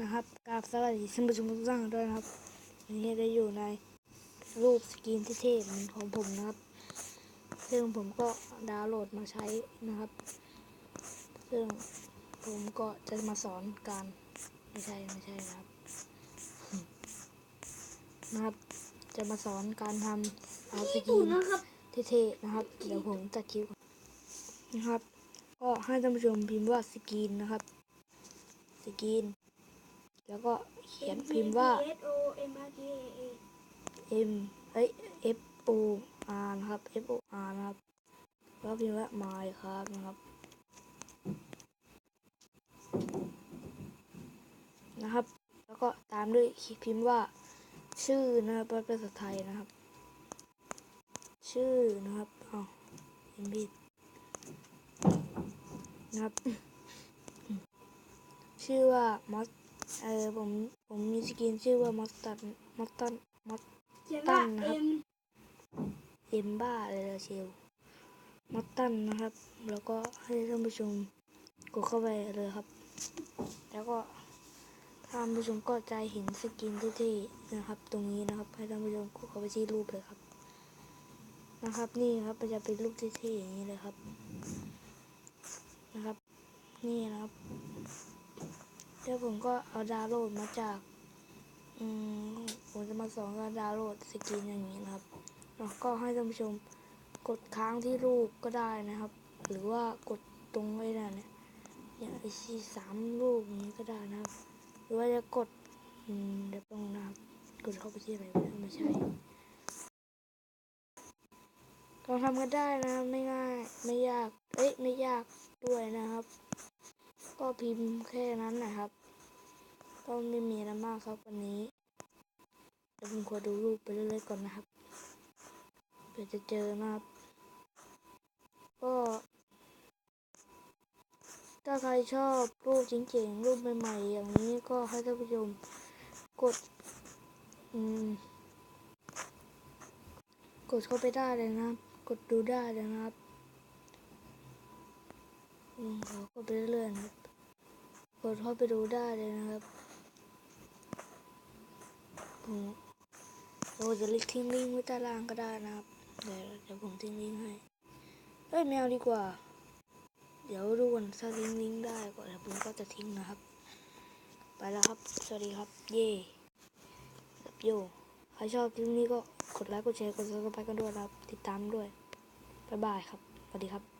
นะครับกราบสวัสดีท่านผู้ชมทุกท่านด้วยนะครับวันนี้ได้อยู่ในรูปสกรีนที่เท่เหมือนของผมนะครับ ซึ่งผมก็ดาวน์โหลดมาใช้นะครับ ซึ่งผมก็จะมาสอนการไม่ใช่ไม่ใช่นะครับนะครับ จะมาสอนการทำเอาสกรีนนะครับเท่ๆนะครับ เดี๋ยวผมตัดคลิปก่อนนะครับ ก็ให้ท่านผู้ชมพิมพ์ว่าสกรีนนะครับ สกรีน แล้วก็เขียนพิมพ์ว่า M เอ้ย F O R นะครับ F O R นะครับแล้วพิมพ์ว่า my ครับนะครับ นะครับ แล้วก็ตามด้วยพิมพ์ว่า ชื่อนะครับเป็นภาษาไทยนะครับ ชื่อนะครับอ้าวพิมพ์ผิดนะครับ ชื่อว่ามอส เออผมผมมีสกินชื่อว่ามอสตันมอสตันมอสตั้งนะครับเอ็มบ้าเลยละเชลมอสตันนะครับ แล้วก็ให้ท่านผู้ชมกดเข้าไปเลยครับ แล้วก็ท่านผู้ชมก็จะเห็นสกินที่ๆนะครับ ตรงนี้นะครับ ให้ท่านผู้ชมกดเข้าไปที่รูปเลยครับ นะครับนี่ครับมันจะเป็นรูปที่ๆอย่างนี้เลยครับ นะครับ นี่นะครับ แล้วผมก็เอาดาวโหลดมาจาก อืมผมจะมาสอนการดาวโหลดสกินอย่างนี้นะครับแล้วก็ให้ท่านผู้ชมกดค้างที่รูปก็ได้นะครับ หรือว่ากดตรงไว้นั่นเนี่ยอย่างไอซีสามรูปนี้ก็ได้นะครับ หรือว่าจะกดอืมเดี๋ยวตรงนะครับกดเข้าไปที่อะไรไม่รู้ไม่ใช่ลองทำกันได้นะครับไม่ง่ายไม่ยาก เอ้ยไม่ยากด้วยนะครับ ก็พิมพ์แค่นั้นนะครับ ก็ไม่มีอะไรมากครับวันนี้เดี๋ยวผมขอดูรูปไปเรื่อยๆก่อนนะครับเผื่อจะเจอนะครับ ก็ ถ้าใครชอบรูปเจ๋งๆ รูปใหม่ๆ อย่างนี้ก็ให้ท่านผู้ชมกด อืม กดเข้าไปได้เลยนะ กดดูได้เลยนะครับ อืมขอก็ไปเรื่อยๆนะ ดเข้าไปดูได้เลยนะครับผมเราจะลิงก์ทิ้งลิงก์ไว้ใต้ล่างก็ได้นะครับ เดี๋ยวเดี๋ยวผมทิ้งลิงก์ให้เอ้ยแมวดีกว่า เดี๋ยวดูก่อนถ้าลิ้งลิงก์ได้ก่อนแล้วผมก็จะทิ้งนะครับ ไปแล้วครับ สวัสดีครับ เย่แบบโยใครชอบคลิปนี้ก็กดไลค์ กดแชร์ กดซับสไครต์กันด้วยนะครับ ติดตามด้วย บ๊ายบายครับ สวัสดีครับ